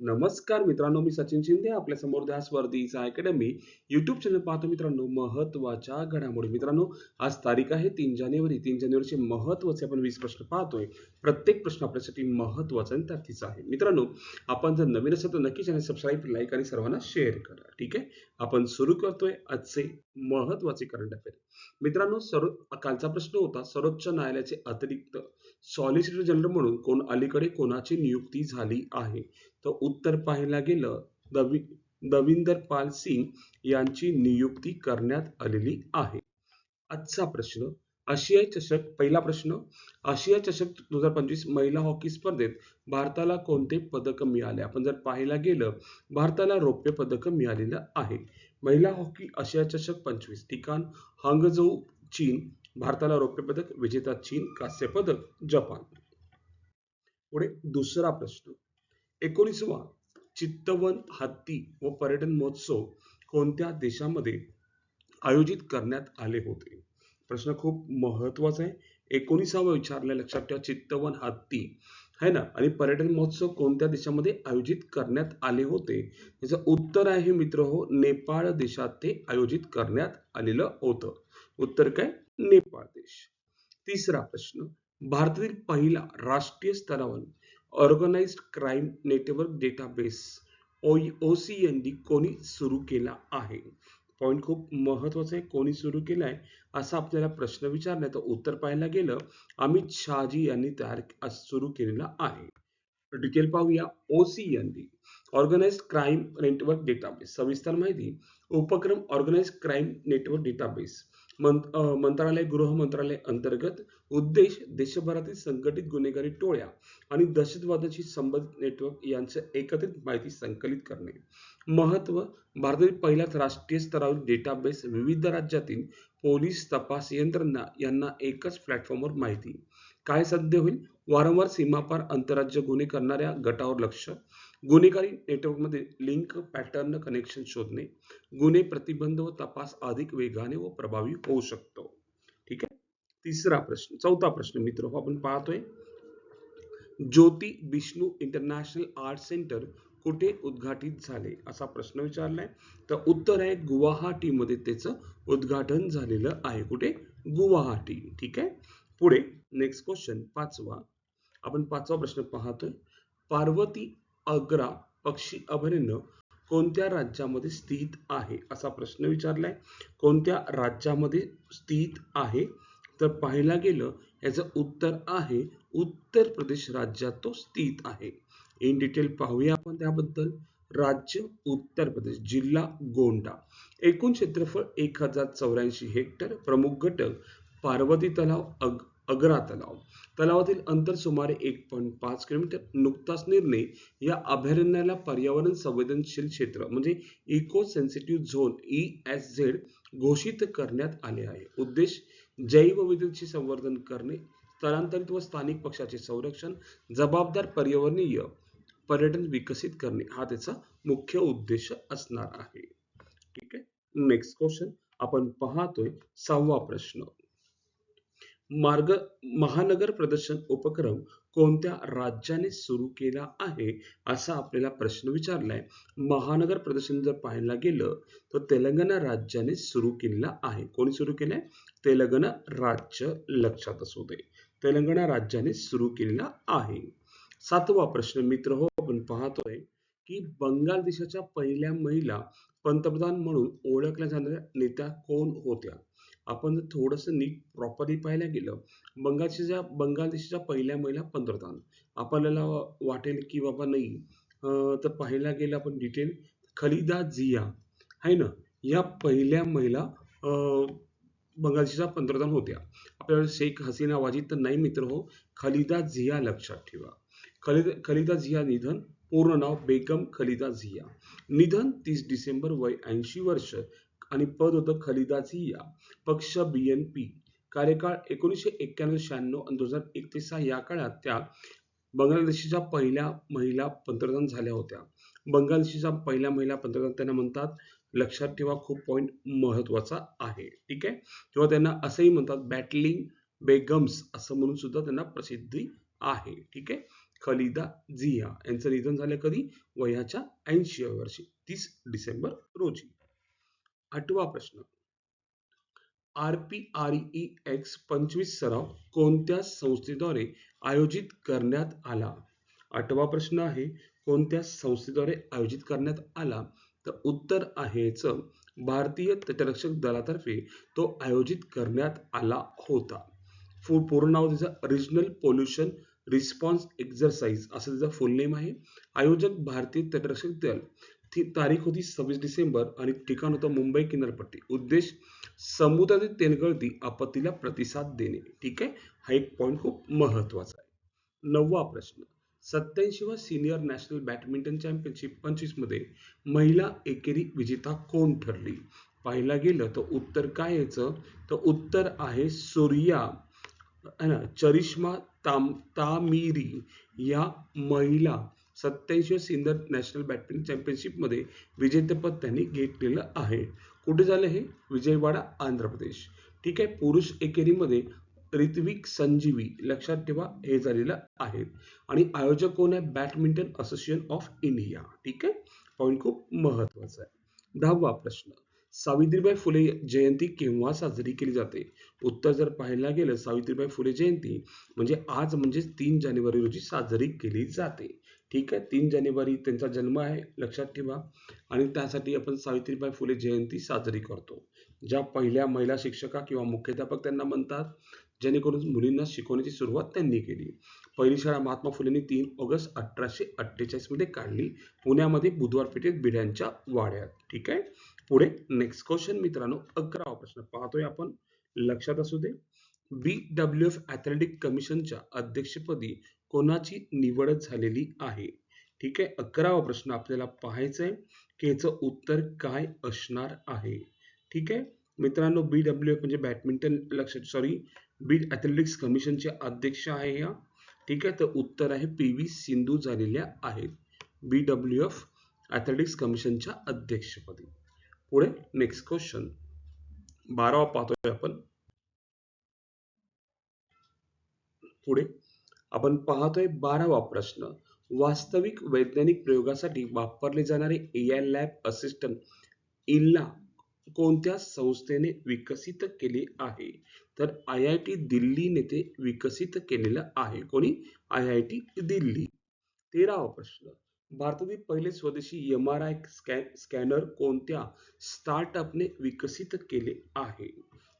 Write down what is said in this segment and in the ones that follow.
नमस्कार मित्रांनो मी सचिन शिंदे आपल्यासमोर ध्यास वर्दीचा अकॅडमी युट्यूब चॅनल पाहतो मित्रांनो महत्त्वाच्या घडामोडी. मित्रांनो आज तारीख आहे तीन जानेवारी. तीन जानेवारीचे महत्त्वाचे आपण वीस प्रश्न पाहतोय. प्रत्येक प्रश्न आपल्यासाठी महत्त्वाचा आणि तारखेचा आहे. मित्रांनो आपण जर नवीन असेल तर नक्की चॅनल सबस्क्राईब लाईक आणि सर्वांना शेअर करा. ठीक आहे? आपण सुरू करतोय आजचे महत्त्वाचे करंट अफेअर मित्रांनो सर्व कालचा प्रश्न होता सर्वोच्च न्यायालयाचे अतिरिक्त सॉलिसिटर जनरल म्हणून कोण अलीकडे कोणाची नियुक्ती झाली आहे? तर उत्तर पाहायला गेलं दवि दविंदर पाल सिंग यांची नियुक्ती करण्यात आलेली आहे. आजचा प्रश्न आशिया चषक पहिला प्रश्न आशिया चषक दोन हजार पंचवीस महिला हॉकी स्पर्धेत भारताला कोणते पदक मिळाले? आपण जर पाहायला गेलं भारताला रौप्य पदक मिळालेलं आहे. महिला हॉकी आशिया चषक पंचवीस ठिकाण हांगझोऊ चीन भारताला रौप्य पदक विजेता चीन कांस्य पदक जपान. पुढे दुसरा प्रश्न एकोणीसवा चित्तवन हत्ती व पर्यटन महोत्सव कोणत्या देशामध्ये आयोजित करण्यात आले होते? प्रश्न खूप महत्त्वाचा आहे. एकोणीसावा विचारला लक्षात ठेवा. चित्तवन हत्ती है ना? आणि पर्यटन महोत्सव कोणत्या देशामध्ये आयोजित करण्यात आले होते? याचं उत्तर आहे मित्र हो नेपाळ देशात ते आयोजित करण्यात आलेलं होतं. उत्तर काय? नेपाळ देश. तिसरा प्रश्न भारतातील पहिला राष्ट्रीय स्तरावर organised crime network database O O C N D कोणी सुरू केला आहे? पॉईंट खूप महत्त्वाचा आहे कोणी सुरू केलाय असा आपल्याला प्रश्न विचारला तर उत्तर पाहायला गेलं अमित शहाजी यांनी तयार सुरू केलेला आहे. डिटेल पाहूया O C N D organise crime network database. सविस्तर माहिती उपक्रम ऑर्गनाइज क्राईम नेटवर्क डेटाबेस. मंत्रालय गृह मंत्रालय अंतर्गत उद्देश देशभरातील संघटित गुन्हेगारी टोळ्या आणि दहशतवादाशी संबंधित नेटवर्क यांचं एकत्रित माहिती संकलित करणे. महत्त्व भारतातील पहिलाच राष्ट्रीय स्तरावर डेटाबेस विविध राज्यातील पोलीस तपास यंत्रणा यांना एकच प्लॅटफॉर्मवर माहिती. काय साध्य होईल? वारंवार सीमापार आंतरराज्य गुन्हे करणाऱ्या गटावर लक्ष गुन्हेगारी नेटवर्कमध्ये लिंक पॅटर्न कनेक्शन शोधणे गुन्हे प्रतिबंध व तपास अधिक वेगाने व प्रभावी होऊ शकतो. ठीक आहे? तिसरा प्रश्न चौथा प्रश्न मित्र हो आपण पाहतोय. Jyoti Vishnu international art centre कुठे उद्घाटित झाले? असा प्रश्न विचारलाय. तर उत्तर आहे गुवाहाटी मध्ये त्याचं उद्घाटन झालेलं आहे. कुठे? गुवाहाटी. ठीक आहे? पुढे नेक्स्ट क्वेश्चन पाचवा. आपण पाचवा प्रश्न पाहतोय. पार्वती आग्रा पक्षी अभयारण्य कोणत्या राज्यामध्ये स्थित आहे? असा प्रश्न विचारलाय. कोणत्या राज्यामध्ये स्थित आहे? तर पाहायला गेलं याचं उत्तर आहे उत्तर प्रदेश राज्यात तो स्थित आहे. इन डिटेल पाहूया आपण त्याबद्दल. राज्य उत्तर प्रदेश जिल्हा गोंडा. एकूण क्षेत्रफळ एक हजार चौऱ्याऐंशी हेक्टर प्रमुख घटक पार्वती तलाव अग अग्रा तलाव. तलावातील अंतर सुमारे एक पॉईंट पाच किलोमीटर. नुकताच निर्णय या अभयारण्याला पर्यावरण संवेदनशील क्षेत्र म्हणजे eco sensitive zone E S Z घोषित करण्यात आले आहे. उद्देश जैवविविधतेचे संवर्धन करणे स्थलांतरित व स्थानिक पक्षाचे संरक्षण जबाबदार पर्यावरणीय पर्यटन विकसित करणे. हा त्याचा मुख्य उद्देश असणार आहे. ठीक आहे? नेक्स्ट क्वेश्चन आपण पाहतोय सहावा प्रश्न. मार्ग महानगर प्रदर्शन उपक्रम कोणत्या राज्याने सुरू केला आहे असा आपल्याला प्रश्न विचारलाय. महानगर प्रदर्शन जर पाहायला गेलं तर तेलंगणा राज्याने सुरू केलेला आहे. कोणी सुरू केलंय? तेलंगणा राज्य लक्षात असू दे. तेलंगणा राज्याने सुरू केलेला आहे. सातवा प्रश्न मित्र हो आपण पाहतोय की बंगाल देशाच्या पहिल्या महिला पंतप्रधान म्हणून ओळखल्या जाणाऱ्या नेत्या कोण होत्या? आपण जर थोडस नीट प्रॉपरली पाहायला गेलं बंगालच्या बंगाल पहिल्या महिला पंतप्रधान आपल्याला वाटेल की बाबा नाही. तर पाहायला गेलं आपण डिटेल खलिदा जिया. आहे ना? या पहिल्या महिला बंगालच्या पंतप्रधान होत्या. आपल्याला शेख हसीना वाजी तर नाही मित्र हो. खलिदा झिया लक्षात ठेवा. खलिद खलिदा झिया निधन पूर्ण नाव बेगम खलिदा झिया निधन तीस डिसेंबर वय ऐंशी वर्ष. आणि पद होतं खलिदा झिया पक्ष बी एन पी कार्यकाळ एकोणीसशे एक्क्याण्णव शहाण्णव आणि दोन हजार एकतीस या काळात त्या बांगलादेशाच्या पहिल्या महिला पंतप्रधान झाल्या होत्या. बांगलादेशाच्या पहिल्या महिला पंतप्रधान त्यांना म्हणतात लक्षात ठेवा खूप पॉईंट महत्त्वाचा आहे. ठीक आहे? किंवा त्यांना असंही म्हणतात बॅटलिंग बेगम्स असं म्हणून सुद्धा त्यांना प्रसिद्धी आहे. ठीक आहे? खलिदा झिया यांचं निधन झालं कधी? वयाच्या ऐंशी वर्षी तीस डिसेंबर रोजी. आठवा प्रश्न. R P R E X पंचवीस सराव कोणत्या संस्थेद्वारे आयोजित करण्यात आला? आठवा प्रश्न आहे कोणत्या संस्थेद्वारे आयोजित करण्यात आला? तर उत्तर आहेच भारतीय तटरक्षक दलातर्फे तो आयोजित करण्यात आला होता. फुल पूर्ण नाव त्याचं रिजनल पोल्युशन रिस्पॉन्स एक्झरसाइज असं त्याचा फुल नेम आहे. आयोजक भारतीय तटरक्षक दल ती तारीख होती सव्वीस डिसेंबर आणि ठिकाण होतं मुंबई किनारपट्टी. उद्देश समुद्रातील तेलगळती आपत्तीला प्रतिसाद देणे. ठीक आहे? हा एक पॉईंट खूप महत्त्वाचा आहे. नववा प्रश्न. सत्याऐंशीवा सिनियर नॅशनल बॅडमिंटन चॅम्पियनशिप पंचवीसमध्ये महिला एकेरी विजेता कोण ठरली? पाहायला गेलं तर उत्तर काय यायचं? तर उत्तर आहे सूर्या है ना? चरिश्मा ताम तामिरी या महिला सत्याऐंशी सिंधर नॅशनल बॅडमिंटन चॅम्पियनशिपमध्ये विजेतेपद त्यांनी घेतलेलं आहे. कुठे झालं हे? विजयवाडा आंध्र प्रदेश. ठीक आहे पुरुष एकेरीमध्ये ऋत्विक संजीवी लक्षात ठेवा हे झालेलं आहे. आणि आयोजक कोण आहे? Badminton association of India. ठीक आहे पॉईंट खूप महत्त्वाचा आहे. दहावा प्रश्न. सावित्रीबाई फुले जयंती केव्हा साजरी केली जाते? उत्तर जर पाहायला गेलं सावित्रीबाई फुले जयंती म्हणजे आज म्हणजे तीन जानेवारी रोजी साजरी केली जाते. ठीक आहे. तीन जानेवारी त्यांचा जन्म आहे लक्षात ठेवा. आणि त्यासाठी आपण सावित्रीबाई फुले जयंती साजरी करतो. ज्या पहिल्या महिला शिक्षका किंवा मुख्याध्यापक त्यांना म्हणतात जेणेकरून मुलींना शिकवण्याची सुरुवात त्यांनी केली. पहिली शाळा महात्मा फुलेंनी तीन ऑगस्ट अठराशे अठ्ठेचाळीसमध्ये काढली. पुण्यामध्ये बुधवार पेठेत बिड्यांच्या वाड्यात. ठीक आहे? पुढे नेक्स्ट क्वेश्चन मित्रांनो अकरावा प्रश्न पाहतोय आपण. लक्षात असू दे. बी डब्ल्यू एफ ॲथलेटिक कमिशनच्या अध्यक्षपदी कोणाची निवड झालेली आहे? ठीक आहे अकरावा प्रश्न आपल्याला पाहायचा आहे की याचं उत्तर काय असणार आहे. ठीक आहे मित्रांनो बी डब्ल्यू एफ म्हणजे बॅडमिंटन लक्षात सॉरी बीड ॲथलेटिक्स कमिशनचे अध्यक्ष आहे या ठीक आहे तर उत्तर आहे पी व्ही सिंधू झालेल्या आहेत. बी डब्ल्यू एफ ॲथलेटिक्स कमिशनच्या अध्यक्षपदी. पुढे नेक्स्ट क्वेश्चन बारावा पाहतोय आपण. पुढे. आपण पाहतोय बारावा प्रश्न. वास्तविक वैज्ञानिक प्रयोगासाठी वापरले जाणारे ए आय लॅब असिस्टंट इल्ला कोणत्या संस्थेने विकसित केले आहे? तर आय आय टी दिल्लीने ते विकसित केलेलं आहे. कोणी? I I T Delhi. तेरावा प्रश्न. भारतातील पहिले स्वदेशी एम आर आय स्कॅनर कोणत्या स्टार्टअपने विकसित केले आहे?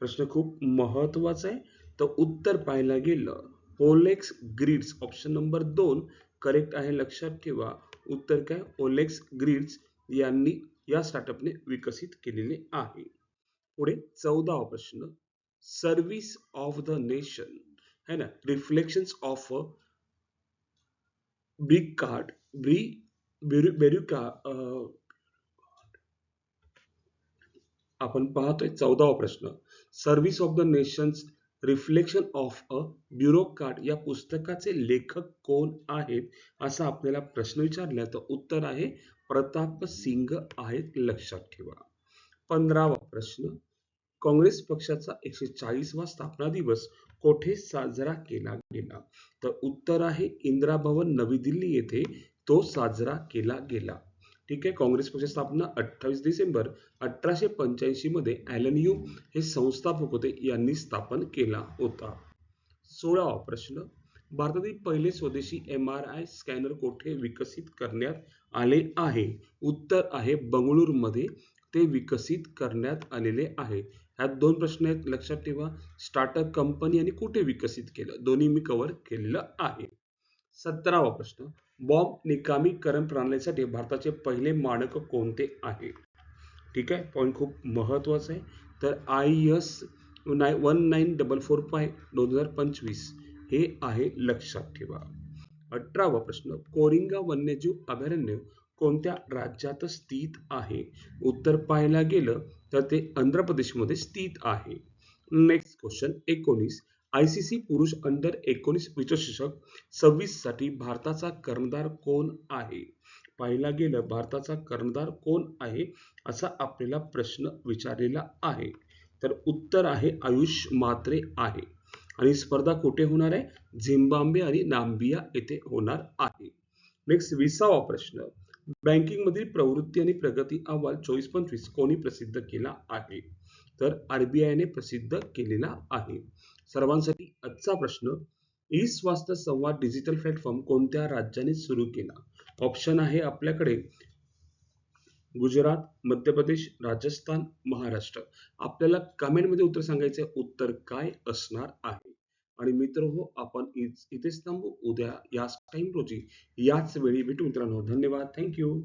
प्रश्न खूप महत्त्वाचा आहे. तर उत्तर पाहायला गेलं. ओलेक्स ग्रिड्स ऑप्शन नंबर दोन करेक्ट आहे लक्षात ठेवा. उत्तर काय? ओलेक्स ग्रिड्स या स्टार्टअपने विकसित केलेले आहे. पुढे चौदावा प्रश्न. सर्व्हिस ऑफ़ द नेशन है ना? रिफ्लेक्शन्स ऑफ़ बिग कार्ड ब्री बेरुका आपण पाहतोय चौदावा प्रश्न. Service of the nations reflection of a bureaucrat या पुस्तकाचे लेखक कोण आहेत असा आपल्याला प्रश्न विचारला तर उत्तर आहे प्रताप सिंग आहेत लक्षात ठेवा. पंधरावा प्रश्न काँग्रेस पक्षाचा एकशे चाळीसवा स्थापना दिवस कोठे साजरा केला गेला? तर उत्तर आहे इंदिरा भवन नवी दिल्ली येथे तो साजरा केला गेला. ठीक आहे? काँग्रेस पक्ष स्थापना अठ्ठावीस डिसेंबर अठराशे पंच्याऐंशी मध्ये ॲलन यू हे संस्थापक होते. यांनी स्थापन केला होता. सोळावा प्रश्न. भारतातील पहिले स्वदेशी एम आर आय स्कॅनर कोठे विकसित करण्यात आले आहे? उत्तर आहे बंगळुरूमध्ये. ते विकसित करण्यात आलेले आहे. ह्यात दोन प्रश्न आहेत. लक्षात ठेवा. स्टार्टअप कंपनी आणि कुठे विकसित केलं? दोन्ही मी कव्हर केलेलं आहे. सतरावा प्रश्न. बॉम्ब निकामीकरण प्रणालीसाठी भारताचे पहिले मानक कोणते आहे? ठीक आहे पॉईंट खूप महत्त्वाचं आहे. तर I S nine one nine double four five दोन हजार पंचवीस हे आहे लक्षात ठेवा. अठरावा प्रश्न कोरिंगा वन्यजीव अभयारण्य कोणत्या राज्यात स्थित आहे? उत्तर पाहायला गेलं तर ते आंध्र प्रदेशमध्ये स्थित आहे. नेक्स्ट क्वेश्चन एकोणीस. आय सी सी पुरुष अंडर एकोणीस विश्वचषक सव्वीससाठी भारताचा कर्णधार कोण आहे? पाहिला गेलं भारताचा कर्णधार कोण आहे असा आपल्याला प्रश्न विचारलेला आहे. तर उत्तर आहे आयुष मात्रे आहे. आणि स्पर्धा कुठे होणार आहे? झिम्बाब्वे आणि नाम्बिया येथे होणार आहे. नेक्स्ट विसावा प्रश्न. बँकिंग मधील प्रवृत्ती आणि प्रगती अहवाल चोवीस पंचवीस कोणी प्रसिद्ध केला आहे? तर आरबीआयने प्रसिद्ध केलेला आहे. सर्वांसाठी आजचा प्रश्न ई स्वास्थ्य संवाद डिजिटल प्लॅटफॉर्म कोणत्या राज्याने सुरू केला? ऑप्शन आहे आपल्याकडे गुजरात मध्य प्रदेश राजस्थान महाराष्ट्र. आपल्याला कमेंटमध्ये उत्तर सांगायचे उत्तर काय असणार आहे? आणि मित्र हो आपण इथेच थांबू. उद्या याच टाइम रोजी याच वेळी भेटू मित्रांनो. धन्यवाद. थँक्यू